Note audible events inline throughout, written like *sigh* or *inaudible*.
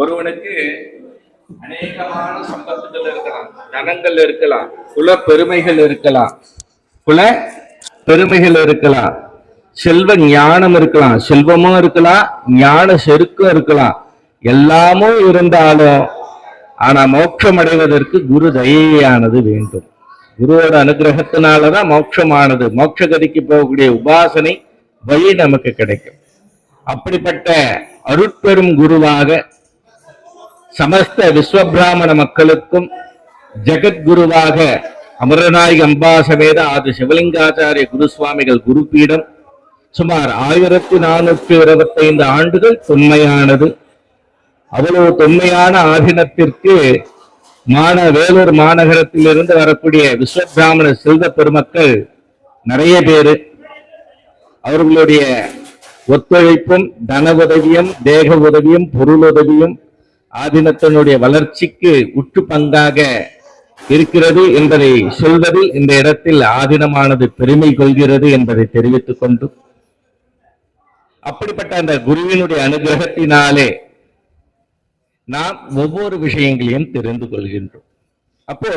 ஒருவனுக்கு அநேகமான சம்பத்துகள் இருக்கலாம் தனங்கள் இருக்கலாம் குல பெருமைகள் இருக்கலாம் குல பெருமைகள் இருக்கலாம் செல்வ ஞானம் இருக்கலாம் செல்வமும் இருக்கலாம் ஞான செருக்கும் இருக்கலாம் எல்லாமும் இருந்தாலும் ஆனா மோட்சம் அடைவதற்கு குரு தயையானது வேண்டும். குருவோட அனுகிரகத்தினாலதான் மோட்சமானது. மோட்சகதிக்கு போகக்கூடிய உபாசனை வழி நமக்கு கிடைக்கும். அப்படிப்பட்ட அருட்பெரும் குருவாக சமஸ்த விஸ்வபிராமண மக்களுக்கும் ஜெகத்குருவாக அமரநாயக அம்பாசமேத ஆதி சிவலிங்காச்சாரிய குருசுவாமிகள் குருபீடம் சுமார் ஆயிரத்தி நானூற்றி இருபத்தைந்து ஆண்டுகள் தொன்மையானது. அவ்வளவு தொன்மையான ஆதீனத்திற்கு மாண வேலூர் மாநகரத்திலிருந்து வரக்கூடிய விஸ்வபிராமண செல்வ பெருமக்கள் நிறைய பேரு. அவர்களுடைய ஒத்துழைப்பும் தன உதவியும் தேக உதவியும் பொருள் உதவியும் ஆதீனத்தினுடைய வளர்ச்சிக்கு உற்று பங்காக இருக்கிறது என்பதை சொல்வதில் இந்த இடத்தில் ஆதீனமானது பெருமை கொள்கிறது என்பதை தெரிவித்துக் கொண்டு அப்படிப்பட்ட அந்த குருவினுடைய அனுகிரகத்தினாலே நாம் ஒவ்வொரு விஷயங்களையும் தெரிந்து கொள்கின்றோம். அப்போ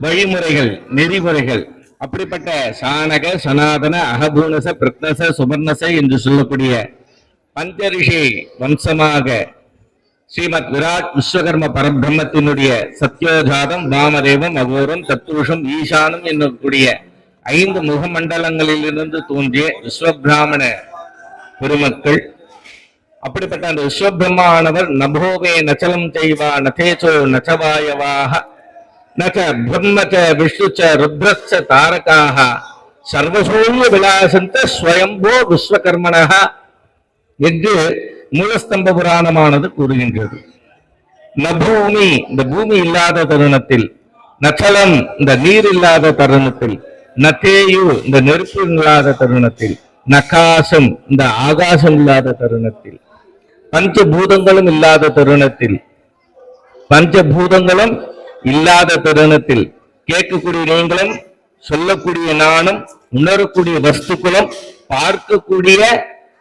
வழிமுறைகள் நெறிமுறைகள் அப்படிப்பட்ட சாணக சனாதன அகபூனச பிரக்னச சுபர்ணச என்று சொல்லக்கூடிய பஞ்சரிஷி வம்சமாக ஸ்ரீமத் விராட் விஸ்வகர்ம பரபிரம்மத்தினுடைய சத்யோஜாதம் வாமதேவம் அகோரம் தத்துருஷம் ஈசானம் என்னக்கூடிய ஐந்து முகமண்டலங்களிலிருந்து தோன்றிய விஸ்வபிராமண பெருமக்கள். அப்படிப்பட்ட அந்த விஸ்வபிரம்மானவர் நபோவே நச்சலம் செய்வா நதேச்சோ நச்சவாயவாக நச்ச பிரம்மச்ச விஷ்ணுச்ச ருத்ரச்ச தாரகாக சர்வசூரிய விலாசந்த ஸ்வயம்போ விஸ்வகர்மணः என்று மூலஸ்தம்ப புராணமானது கூறுகின்றது. நபூமி இந்த பூமி இல்லாத தருணத்தில் நச்சலம் இந்த நீர் இல்லாத தருணத்தில் நத்தேயு இந்த நெருப்பு இல்லாத தருணத்தில் நகாசம் இந்த ஆகாசம் இல்லாத தருணத்தில் பஞ்சபூதங்களும் இல்லாத தருணத்தில் பஞ்சபூதங்களும் இல்லாத தருணத்தில் கேட்கக்கூடிய நீங்களும் சொல்லக்கூடிய நானும் உணரக்கூடிய வஸ்துக்களும் பார்க்கக்கூடிய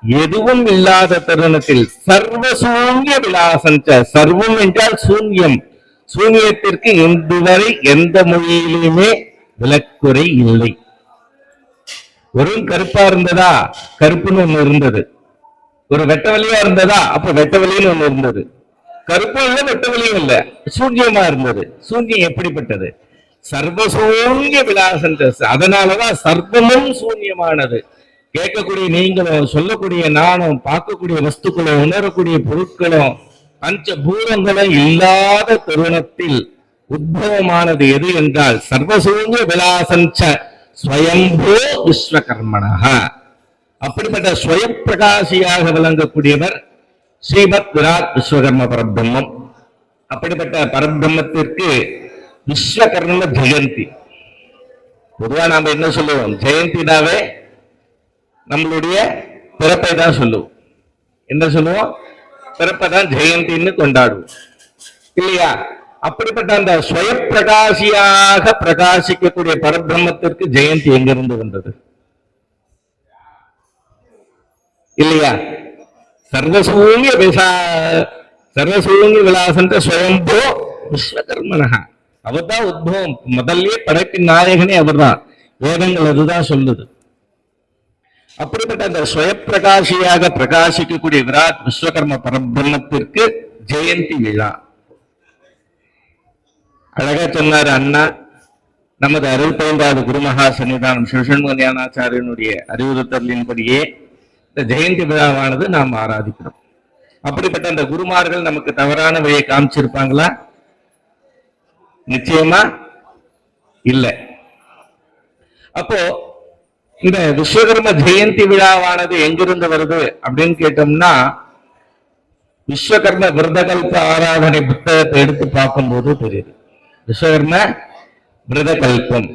எதுவும் இல்லாத தருணத்தில் சர்வ சூன்ய விலாசஞ்ச சர்வம் என்றால் சூன்யம். சூன்யத்திற்கு இன்று வரை எந்த மொழியிலுமே விலக்குறை இல்லை. வெறும் கருப்பா இருந்ததா? கருப்புன்னு ஒண்ணு இருந்தது. ஒரு வெட்ட வெளியா இருந்ததா? அப்ப வெட்ட வெளின்னு ஒண்ணு இருந்தது. கருப்பும் இல்ல வெட்ட வெளியும் இல்ல. சூன்யமா இருந்தது. சூன்யம் எப்படிப்பட்டது? சர்வசூன்ய விலாசம் அதனாலதான் சர்வமும் சூன்யமானது. கேட்கக்கூடிய நீங்களும் சொல்லக்கூடிய நானும் பார்க்கக்கூடிய வஸ்துக்களும் உணரக்கூடிய பொருட்களும் பஞ்சபூதங்களும் இல்லாத தருணத்தில் உத்பவமானது எது என்றால் சர்வசூரிய விலாசஞ்ச ஸ்வயம்போ விஸ்வகர்மணः அப்படிப்பட்ட ஸ்வயப்பிரகாசியாக விளங்கக்கூடியவர் ஸ்ரீமத் விராட் விஸ்வகர்ம பரபிரம்மம். அப்படிப்பட்ட பரபிரம்மத்திற்கு விஸ்வகர்ம ஜெயந்தி. பொதுவா நாம என்ன சொல்லுவோம்? ஜெயந்தினாவே நம்மளுடைய பிறப்பை தான் சொல்லுவோம் என்ன சொல்லுவோம்? பிறப்பை தான் ஜெயந்தின்னு கொண்டாடுவோம். இல்லையா? அப்படிப்பட்ட அந்த ஸ்வயப்பிரகாசியாக பிரகாசிக்கக்கூடிய பரபிரம்மத்திற்கு ஜெயந்தி எங்கிருந்து வந்தது? இல்லையா? சர்வசூன்ய விசா சர்வசூன்ய விலாசன்ற சுயம்போ விஸ்வகர்மனகா அவர் தான் உத்பவம். முதல்லயே படைப்பின் நாயகனே அவர்தான். வேதங்கள் அதுதான் சொல்லுது. அப்படிப்பட்ட அந்த ஸ்வயப்பிரகாசியாக பிரகாசிக்கக்கூடிய விராட் விஸ்வகர்ம பரபிரம்மத்திற்கு ஜெயந்தி விழா. அழகா சொன்னார் அண்ணா நமது அறுபத்தைந்தாவது குருமகா சன்னிதானம் சிவசண்முகஞானாச்சாரியனுடைய அறிவுறுத்தலின்படியே இந்த ஜெயந்தி விழாவானது நாம் ஆராதிக்கிறோம். அப்படிப்பட்ட அந்த குருமார்கள் நமக்கு தவறான வழியை காமிச்சிருப்பாங்களா? நிச்சயமா? இல்லை. அப்போ இந்த விஸ்வகர்ம ஜெயந்தி விழாவானது எங்கிருந்து வருது அப்படின்னு கேட்டோம்னா விஸ்வகர்ம விரதகல்ப ஆராதனை புத்தகத்தை எடுத்து பார்க்கும்போது தெரியுது. விஸ்வகர்ம விரதகல்பம்.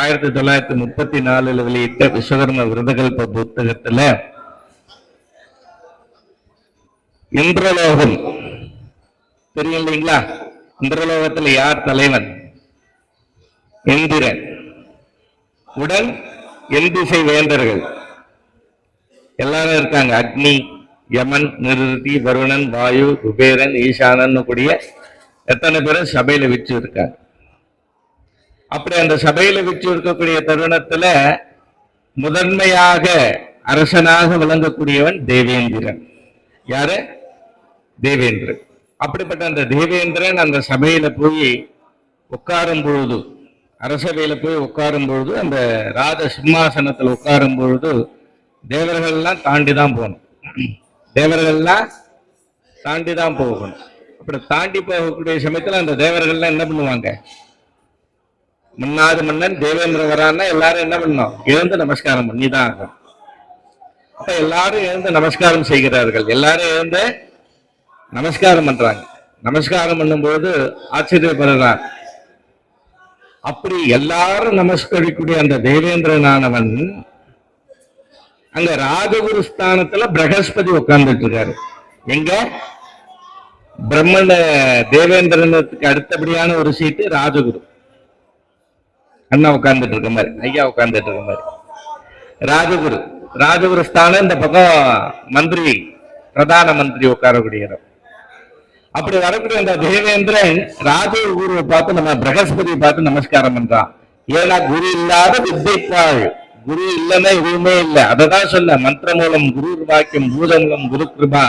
ஆயிரத்தி தொள்ளாயிரத்தி முப்பத்தி நாலுல வெளியிட்ட விஸ்வகர்ம விரதகல்ப புத்தகத்துல இந்திரலோகம். தெரியும் இல்லைங்களா? இந்திரலோகத்துல யார் தலைவன்? இந்திரன். உடன் எந்திசை வேந்தர்கள். எல்லாரும் இருக்காங்க. அக்னி யமன் நிருதி வருணன் வாயு குபேரன் ஈசானன் கூடிய எத்தனை பேரும் சபையில வச்சு இருக்காங்க அப்படி அந்த சபையில வச்சு இருக்கக்கூடிய தருணத்துல முதன்மையாக அரசனாக விளங்கக்கூடியவன் தேவேந்திரன். யாரு? தேவேந்திரன். அப்படிப்பட்ட அந்த தேவேந்திரன் அந்த சபையில போய் உட்காரும் பொழுது அரசவையில் போய் உட்காரும் பொழுது அந்த ராஜ சிம்மாசனத்துல உட்காரும் பொழுது தேவர்கள்லாம் தாண்டி தான் போகணும். தேவர்கள்லாம் தாண்டி தான் போகணும். அப்படி தாண்டி போகக்கூடிய சமயத்துல அந்த தேவர்கள்லாம் என்ன பண்ணுவாங்க? முன்னாது மன்னன் தேவேந்திர வரான்னா எல்லாரும் என்ன பண்ணணும்? எழுந்து நமஸ்காரம் பண்ணி தான் ஆகணும். அப்ப எல்லாரும் எழுந்து நமஸ்காரம் செய்கிறார்கள். எல்லாரும் எழுந்து நமஸ்காரம் பண்றாங்க. நமஸ்காரம் பண்ணும்போது ஆச்சரியப்படுறான் அப்படி எல்லாரும் நமஸ்கரிக்கூடிய அந்த தேவேந்திரனானவன் அங்க ராஜகுரு ஸ்தானத்துல பிரகஸ்பதி உட்கார்ந்துட்டு இருக்காரு. எங்க? பிரம்மண தேவேந்திரனுக்கு அடுத்தபடியான ஒரு சீட்டு ராஜகுரு. அண்ணா உட்கார்ந்துட்டு இருக்க மாதிரி ஐயா உட்கார்ந்துட்டு இருக்க மாதிரி. ராஜகுரு ராஜகுரு ஸ்தானம் இந்த பக்கம் மந்திரி பிரதான மந்திரி உட்காரக்கூடிய இடம். அப்படி வரக்கூடிய அந்த தேவேந்திரன் ராஜகுருவை பார்த்து நம்ம பிரகஸ்பதியை பார்த்து நமஸ்காரம் பண்றான். ஏன்னா குரு இல்லாத வித்தைத்தாள் குரு இல்லைன்னா எதுவுமே இல்லை. அததான் சொல்ல மந்திர மூலம் குரு வாக்கியம் பூத மூலம் குரு கிருபா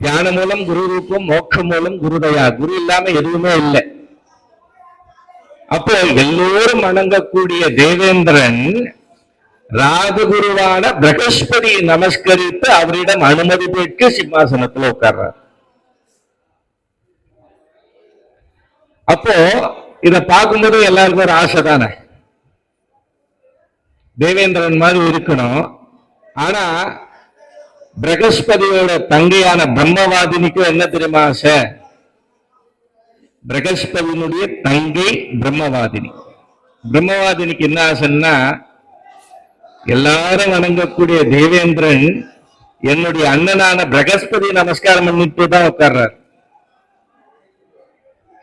தியான மூலம் குரு ரூபம் மோட்ச மூலம் குருதயா குரு இல்லாம எதுவுமே இல்லை. அப்போ எல்லோரும் வணங்கக்கூடிய தேவேந்திரன் ராஜகுருவான பிரகஸ்பதி நமஸ்கரித்து அவரிடம் அனுமதி பெற்று சிம்மாசனத்துல உட்கார்றார். அப்போ இத பார்க்கும்போது எல்லாருக்கும் ஒரு ஆசை தானே? தேவேந்திரன் மாதிரி இருக்கணும். ஆனா பிரகஸ்பதியோட தங்கையான பிரம்மவாதினிக்கும் என்ன தெரியுமா ஆசை? பிரகஸ்பதியினுடைய தங்கை பிரம்மவாதினி. பிரம்மவாதினிக்கு என்ன ஆசைன்னா எல்லாரும் வணங்கக்கூடிய தேவேந்திரன் என்னுடைய அண்ணனான பிரகஸ்பதி நமஸ்காரம் பண்ணிட்டு தான் உட்கார்றாரு.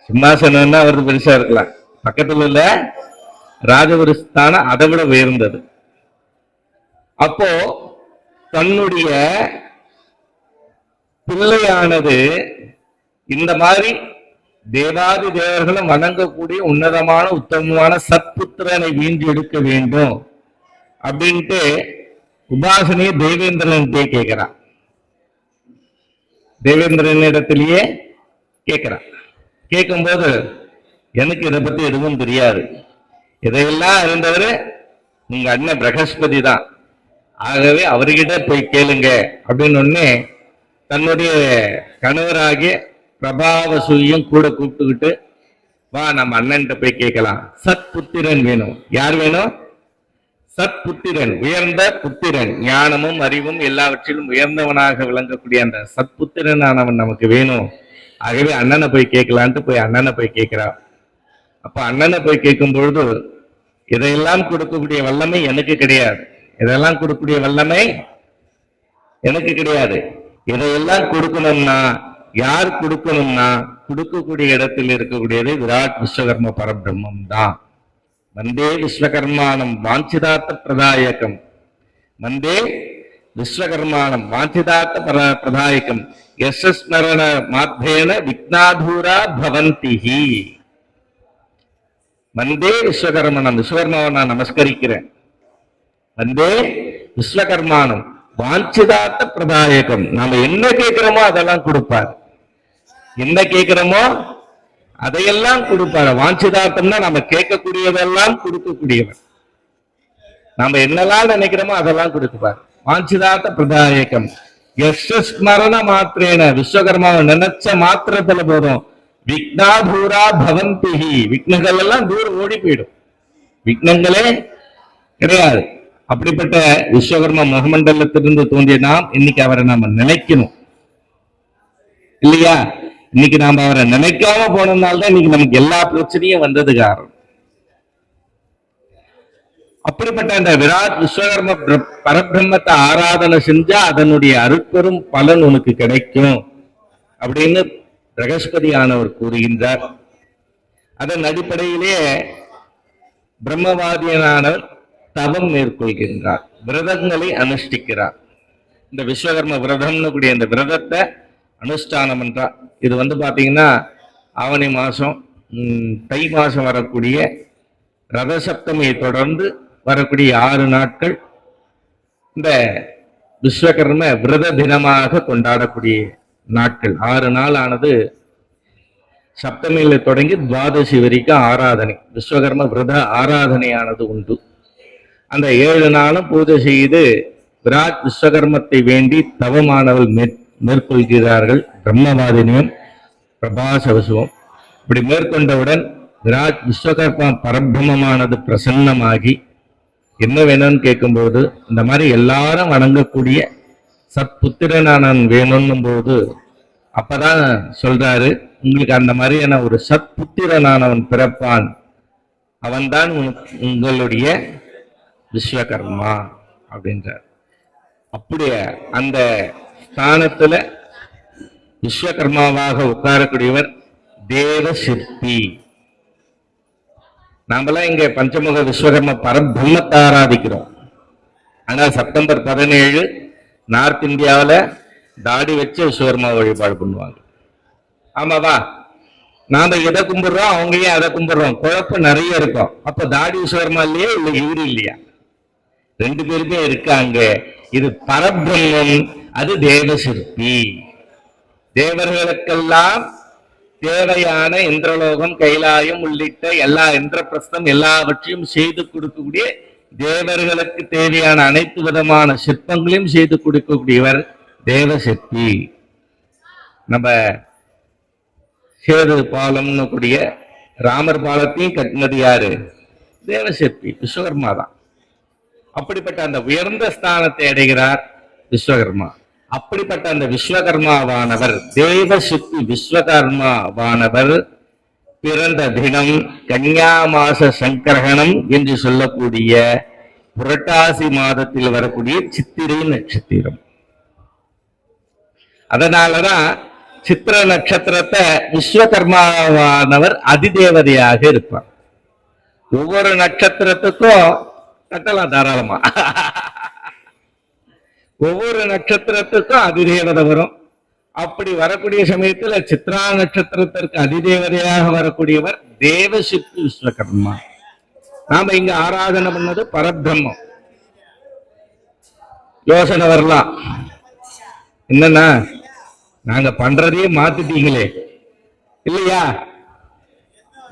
சிம்மாசனம்னா அவரது பெருசா இருக்கலாம். பக்கத்துல உள்ள ராஜகுருஸ்தானம் அதை விட உயர்ந்தது. அப்போ தன்னுடைய பிள்ளையானது இந்த மாதிரி தேவாதி தேவர்களும் வணங்கக்கூடிய உன்னதமான உத்தமமான சத்புத்திரனை வீண்டி எடுக்க வேண்டும் அப்படின்ட்டு உபாசனையை தேவேந்திரன்கிட்டே கேட்கிறான். தேவேந்திரன் இடத்திலேயே கேட்கிறான். கேட்கும்போது எனக்கு இதை பத்தி எதுவும் தெரியாது. இதையெல்லாம் இருந்தவர் உங்க அண்ணன் பிரகஸ்பதி தான். ஆகவே அவர்கிட்ட போய் கேளுங்க அப்படின்னு தன்னுடைய கணவராகிய பிரபாவசூயும் கூட கூப்பிட்டுக்கிட்டு வா நம்ம அண்ணன்கிட்ட போய் கேட்கலாம். சத் புத்திரன் வேணும். யார் வேணும்? சத் புத்திரன் உயர்ந்த புத்திரன். ஞானமும் அறிவும் எல்லாவற்றிலும் உயர்ந்தவனாக விளங்கக்கூடிய அந்த சத்புத்திரனானவன் நமக்கு வேணும். ஆகவே அண்ணனை போய் கேட்கலான்ட்டு போய் அண்ணனை போய் கேட்கிறான் அப்ப அண்ணனை போய் கேட்கும் பொழுது இதையெல்லாம் கொடுக்கக்கூடிய வல்லமை எனக்கு கிடையாது. இதெல்லாம் கொடுக்கக்கூடிய வல்லமை எனக்கு கிடையாது. இதையெல்லாம் கொடுக்கணும்னா யார் கொடுக்கணும்னா கொடுக்கக்கூடிய இடத்தில் இருக்கக்கூடியது விராட் விஸ்வகர்ம பரபிரம்மம் தான். வந்தே விஸ்வகர்மானம் வாஞ்சிதார்த்த பிரதாயகம். வந்தே விஸ்வகர்மானம் வாஞ்சிதார்த்த பர பிரதாயகம். எஸ் மாத்தேன விக்னாதூரா பவந்திஹி வந்தே விஸ்வகர்மனம் விஸ்வகர்மாவை நான் நமஸ்கரிக்கிறேன் வந்தே விஸ்வகர்மானம் வாஞ்சிதார்த்த பிரதாயகம் நாம என்ன கேட்கிறோமோ அதெல்லாம் கொடுப்பார் என்ன கேட்கிறோமோ அதையெல்லாம் கொடுப்பார் வாஞ்சிதார்த்தம்னா நம்ம கேட்கக்கூடியதெல்லாம் கொடுக்கக்கூடியவர் நாம என்னெல்லாம் நினைக்கிறோமோ அதெல்லாம் கொடுப்பார் வாஞ்சிதார்த்த பிரதாயகம் எஸ் ஸ்மரண மாத்திரேன விஸ்வகர்மாவை நினைச்ச மாத்திரத்துல போதும் விக்னாபூரா பவந்திஹி விக்னங்கள் எல்லாம் தூரம் ஓடி போயிடும் விக்னங்களே கிடையாது அப்படிப்பட்ட விஸ்வகர்மா மகமண்டலத்திலிருந்து தோன்றிய நாம் இன்னைக்கு அவரை நாம நினைக்கணும் இல்லையா இன்னைக்கு நாம அவரை நினைக்காம போனதுனால தான் இன்னைக்கு நமக்கு எல்லா பிரச்சனையும் வந்தது காரணம் அப்படிப்பட்ட அந்த விராட் விஸ்வகர்ம பிர- பரபிரம்மத்தை ஆராதனை செஞ்சா அதனுடைய அருட்பெரும் பலன் உனக்கு கிடைக்கும் அப்படின்னு பிரகஸ்பதியானவர் கூறுகின்றார். அதன் அடிப்படையிலே பிரம்மவாதியனானவர் தவம் மேற்கொள்கின்றார் விரதங்களை அனுஷ்டிக்கிறார். இந்த விஸ்வகர்ம விரதம்னு கூடிய இந்த விரதத்தை அனுஷ்டானம் என்றார் இது வந்து பார்த்தீங்கன்னா ஆவணி மாதம் தை மாதம் வரக்கூடிய ரத சப்தமியை தொடர்ந்து வரக்கூடிய ஆறு நாட்கள் இந்த விஸ்வகர்ம விரத தினமாக கொண்டாடக்கூடிய நாட்கள். ஆறு நாள் ஆனது சப்தமியில் தொடங்கி துவாதசி வரைக்கும் ஆராதனை. விஸ்வகர்ம விரத ஆராதனையானது உண்டு. அந்த ஏழு நாளும் பூஜை செய்து விராட் விஸ்வகர்மத்தை வேண்டி தவமானவள் மேற்- மேற்கொள்கிறார்கள். பிரம்மவாதினியம் பிரபாசவசுவம் இப்படி மேற்கொண்டவுடன் விராட் விஸ்வகர்மா பரபிரமமானது பிரசன்னமாகி என்ன வேணும்னு கேட்கும்போது இந்த மாதிரி எல்லாரும் வணங்கக்கூடிய சத்புத்திரனானன் வேணும்னும் போது அப்பதான் சொல்றாரு உங்களுக்கு அந்த மாதிரியான ஒரு சத்புத்திரனானவன் பிறப்பான். அவன்தான் உங்களுடைய விஸ்வகர்மா அப்படின்றார். அப்படியே அந்த ஸ்தானத்துல விஸ்வகர்மாவாக உட்காரக்கூடியவர் தேவ சிற்பி. நாமெல்லாம் இங்கே பஞ்சமுக விஸ்வகர்ம பரபிரம்மத்தை ஆராதிக்கிறோம் ஆனால் செப்டம்பர் பதினேழு நார்த் இந்தியாவில் தாடி வச்சு விஸ்வகர்மா வழிபாடு பண்ணுவாங்க. ஆமாவா? நாம எதை கும்பிடுறோம்? அவங்க ஏன் அதை கும்பிடுறோம். குழப்பம் நிறைய இருக்கும். அப்ப தாடி விஸ்வகர்மா இல்லையா? இல்லை இவரு இல்லையா? ரெண்டு பேருமே இருக்காங்க. இது பரபிரம்மம் அது தேவசிற்பி தேவர்களுக்கெல்லாம் தேவையான இந்திரலோகம் கைலாயம் உள்ளிட்ட எல்லா இந்திரபிரஸ்தம் எல்லாவற்றையும் செய்து கொடுக்கக்கூடிய தேவர்களுக்கு தேவையான அனைத்து விதமான சிற்பங்களையும் செய்து கொடுக்கக்கூடியவர் தேவசக்தி. நம்ம சேது பாலம்னு கூடிய ராமர் பாலத்தையும் கட்டினது யாரு? தேவசக்தி விஸ்வகர்மா தான். அப்படிப்பட்ட அந்த உயர்ந்த ஸ்தானத்தை அடைகிறார் விஸ்வகர்மா. அப்படிப்பட்ட அந்த விஸ்வகர்மாவானவர் தேவசிற்பி விஸ்வகர்மாவானவர் பிறந்த தினம் கன்யா மாச சங்கரகணம் என்று சொல்லக்கூடிய புரட்டாசி மாதத்தில் வரக்கூடிய சித்திரை நட்சத்திரம். அதனாலதான் சித்திர நட்சத்திரத்தை விஸ்வகர்மாவானவர் அதிதேவதையாக இருப்பார். ஒவ்வொரு நட்சத்திரத்துக்கும் கட்டலாம் தாராளமா. *laughs* ஒவ்வொரு நட்சத்திரத்துக்கும் அதிதேவதை வரும். அப்படி வரக்கூடிய சமயத்துல சித்ரா நட்சத்திரத்திற்கு அதிதேவதையாக வரக்கூடியவர் தேவசித்து விஸ்வகர்மா. நாம இங்க ஆராதனை பண்ணது பரபிரம்மம். யோசனை வரலாம். என்னன்னா நாங்க பண்றதையே மாத்திட்டீங்களே. இல்லையா?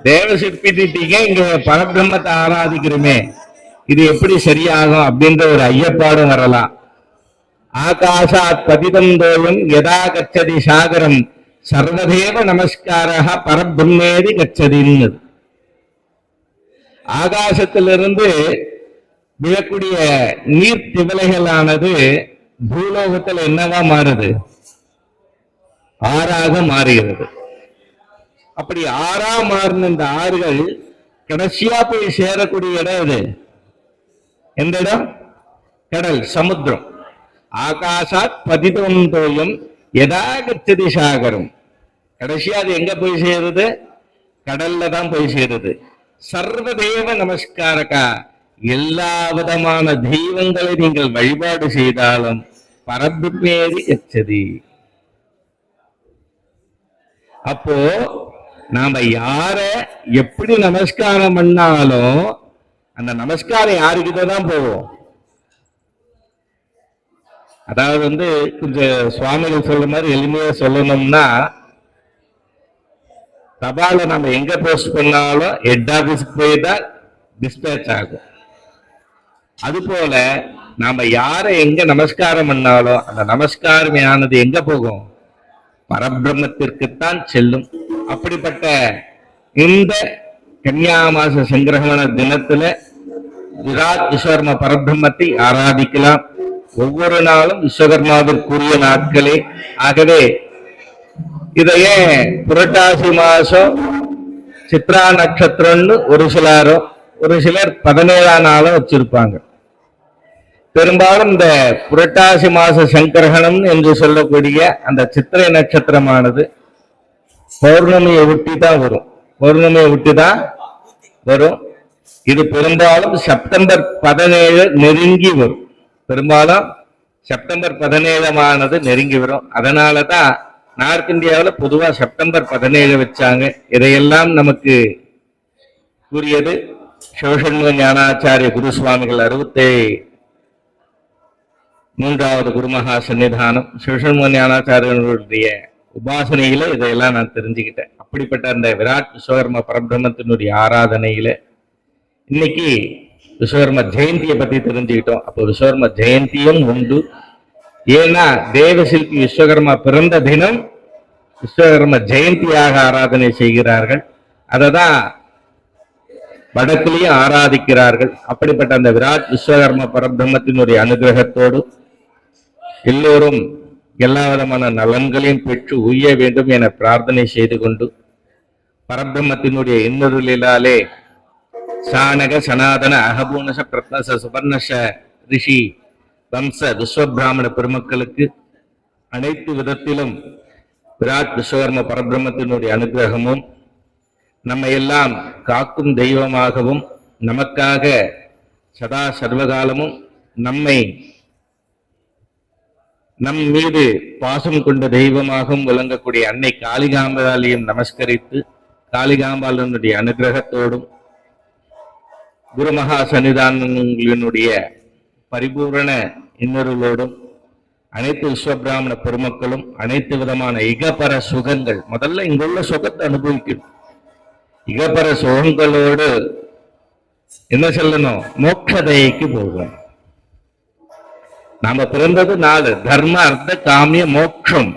தேவ சிற்பிட்டீங்க இங்க பரபிரம்மத்தை ஆராதிக்கிறோமே. இது எப்படி சரியாகும் அப்படின்ற ஒரு ஐயப்பாடும் வரலாம். ஆகாஷாத் பதிதம் தோயம் யதா கச்சதி சாகரம். சர்வதேவ நமஸ்காரः பரபிரம்மேதி கச்சதின்னு ஆகாசத்திலிருந்து விழக்கூடிய நீர் திவலைகளானது பூலோகத்தில் என்னவா மாறுது? ஆறாக மாறுகிறது. அப்படி ஆறா மாறின இந்த ஆறுகள் கடைசியா போய் சேரக்கூடிய இடம் இது எந்த இடம்? கடல் சமுத்திரம். ஆகாசாத் பதிதம் தோயம் எதா கச்சதி சாகரம். கடைசியா அது எங்க போய் சேருது? கடல்ல தான் போய் சேருது. சர்வதேவ நமஸ்காரகா எல்லா விதமான தெய்வங்களை நீங்கள் வழிபாடு செய்தாலும் பரபிரமேதி எச்சதி. அப்போ நாம யார எப்படி நமஸ்காரம் பண்ணாலும் அந்த நமஸ்காரம் யாருக்கிட்ட தான் போவோம் அதாவது வந்து கொஞ்சம் சுவாமிகள் சொல்ற மாதிரி எளிமையா சொல்லணும்னா தபால நம்ம எங்க போஸ்ட் பண்ணாலும் ஹெட் ஆபீஸ்க்கு போய் தான் டிஸ்பேச் ஆகும். அது போல நாம யாரை எங்க நமஸ்காரம் பண்ணாலும் அந்த நமஸ்காரம் ஆனது எங்க போகும்? பரபிரம்மத்திற்குத்தான் செல்லும். அப்படிப்பட்ட இந்த கன்னியாமாச சங்கிரகண தினத்துல விராட் விஸ்வர்ம பரபிரம்மத்தை ஆராதிக்கலாம். ஒவ்வொரு நாளும் விஸ்வகர்மாவிற்குரிய நாட்களே. ஆகவே இதையே புரட்டாசி மாசம் சித்ரா நட்சத்திரம்னு ஒரு சிலரோ ஒரு சிலர் பதினேழாம் நாளும் வச்சிருப்பாங்க. பெரும்பாலும் இந்த புரட்டாசி மாச சங்கரகணம் என்று சொல்லக்கூடிய அந்த சித்திரை நட்சத்திரமானது பௌர்ணமியை ஒட்டி தான் வரும். பௌர்ணமியை ஒட்டி தான் வரும். இது பெரும்பாலும் செப்டம்பர் பதினேழு நெருங்கி வரும். பெரும்பாலும் செப்டம்பர் பதினேழமானது நெருங்கி வரும். அதனால தான் நார்த் இந்தியாவில் பொதுவாக செப்டம்பர் பதினேழு வச்சாங்க. இதையெல்லாம் நமக்கு கூறியது சிவசண்முக ஞானாச்சாரிய குருசுவாமிகள் அறுபத்தே மூன்றாவது குருமகா சன்னிதானம். சிவசண்முக ஞானாச்சாரியர்களுடைய உபாசனையில இதையெல்லாம் நான் தெரிஞ்சுக்கிட்டேன். அப்படிப்பட்ட அந்த விராட் விஸ்வகர்ம பரபிரமத்தினுடைய ஆராதனையில இன்னைக்கு விஸ்வகர்ம ஜெயந்தியை பத்தி தெரிஞ்சுக்கிட்டோம். அப்போ விஸ்வகர்ம ஜெயந்தியும் உண்டு. ஏன்னா தேவசில்பி விஸ்வகர்மா பிறந்த தினம் விஸ்வகர்ம ஜெயந்தியாக ஆராதனை செய்கிறார்கள். அதை தான் வடக்கிலையும் ஆராதிக்கிறார்கள். அப்படிப்பட்ட அந்த விராட் விஸ்வகர்ம பரபிரம்மத்தினுடைய அனுகிரகத்தோடு எல்லோரும் எல்லா விதமான நலன்களையும் பெற்று உய்ய வேண்டும் என பிரார்த்தனை செய்து கொண்டு பரபிரம்மத்தினுடைய லீலாலே சாணக சனாதன அகபூனச பிரத்னச சுபர்ணச ரிஷி வம்ச விஸ்வபிராமண பெருமக்களுக்கு அனைத்து விதத்திலும் விராட் விஸ்வகர்ம பரபிரம்மத்தினுடைய அனுகிரகமும் நம்ம எல்லாம் காக்கும் தெய்வமாகவும் நமக்காக சதா சர்வகாலமும் நம்மை நம் மீது பாசம் கொண்ட தெய்வமாகவும் விளங்கக்கூடிய அன்னை காளிகாம்பாலையும் நமஸ்கரித்து காளிகாம்பாலனுடைய அனுகிரகத்தோடும் குருமகா சன்னிதானங்களினுடைய பரிபூரண இன்னொருளோடும் அனைத்து விஸ்வபிராமண பெருமக்களும் அனைத்து விதமான இகபர சுகங்கள் முதல்ல இங்குள்ள சுகத்தை அனுபவிக்கணும். இகபர சுகங்களோடு என்ன சொல்லணும்? மோட்சதைக்கு போகும் நாம பிறந்தது நாலு தர்ம அர்த்த காமிய மோட்சம்.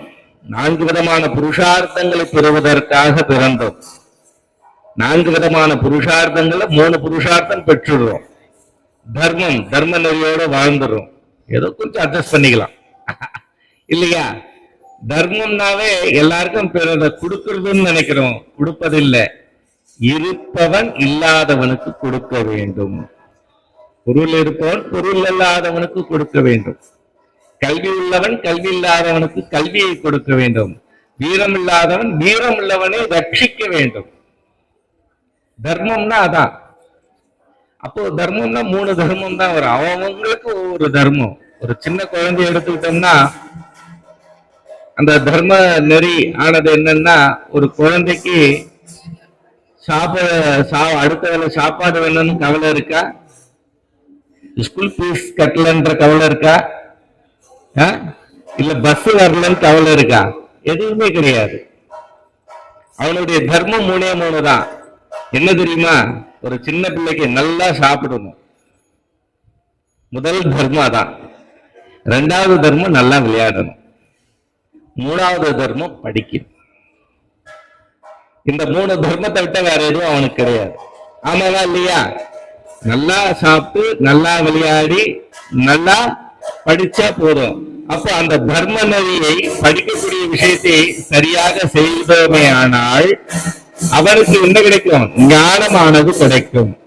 நான்கு விதமான புருஷார்த்தங்களை பெறுவதற்காக பிறந்தோம். நான்கு விதமான புருஷார்த்தங்களை மூணு புருஷார்த்தம் பெற்றுடுறோம். தர்மம் தர்ம நெறியோட வாழ்ந்துடுறோம். ஏதோ கொஞ்சம் அட்ஜஸ்ட் பண்ணிக்கலாம். இல்லையா? தர்மம்னாவே எல்லாருக்கும் பிறத கொடுக்கறதுன்னு நினைக்கிறோம். கொடுப்பதில்லை. இருப்பவன் இல்லாதவனுக்கு கொடுக்க வேண்டும். பொருள் இருப்பவன் பொருள் இல்லாதவனுக்கு கொடுக்க வேண்டும். கல்வி உள்ளவன் கல்வி இல்லாதவனுக்கு கல்வியை கொடுக்க வேண்டும். வீரம் இல்லாதவன் வீரம் உள்ளவனை ரட்சிக்க வேண்டும். தர்மம்னா அதான் அப்போ தர்மம்னா மூணு தர்மம் தான் வரும். அவங்களுக்கு ஒவ்வொரு தர்மம். ஒரு சின்ன குழந்தைய எடுத்துக்கிட்டோம்னா அந்த தர்ம நெறி ஆனது என்னன்னா ஒரு குழந்தைக்கு சாப்பாடு சா அடுத்த வேலை சாப்பாடு வேணும்னு கவலை இருக்கா? ஸ்கூல் ஃபீஸ் கட்டலன்ற கவலை இருக்கா? ஆ? இல்ல பஸ் வரலன்னு கவலை இருக்கா? எதுவுமே கிடையாது. அவனுடைய தர்மம் மூணே மூணு தான் என்ன தெரியுமா? ஒரு சின்ன பிள்ளைக்கு நல்லா சாப்பிடணும். முதல் தர்மம் அதான். ரெண்டாவது தர்மம் நல்லா விளையாடணும். மூணாவது தர்மம் படிக்கணும். இந்த மூணு தர்மத்தை விட்ட வேற எதுவும் அவனுக்கு கிடையாது. ஆமாவா இல்லையா? நல்லா சாப்பிட்டு நல்லா விளையாடி நல்லா படிச்சா போதும். அப்போ அந்த தர்ம நதியை படிக்கக்கூடிய விஷயத்தை சரியாக செய்தோமே ஆனால் அவருக்கு என்ன கிடைக்கும்? ஞானமானது கிடைக்கும்.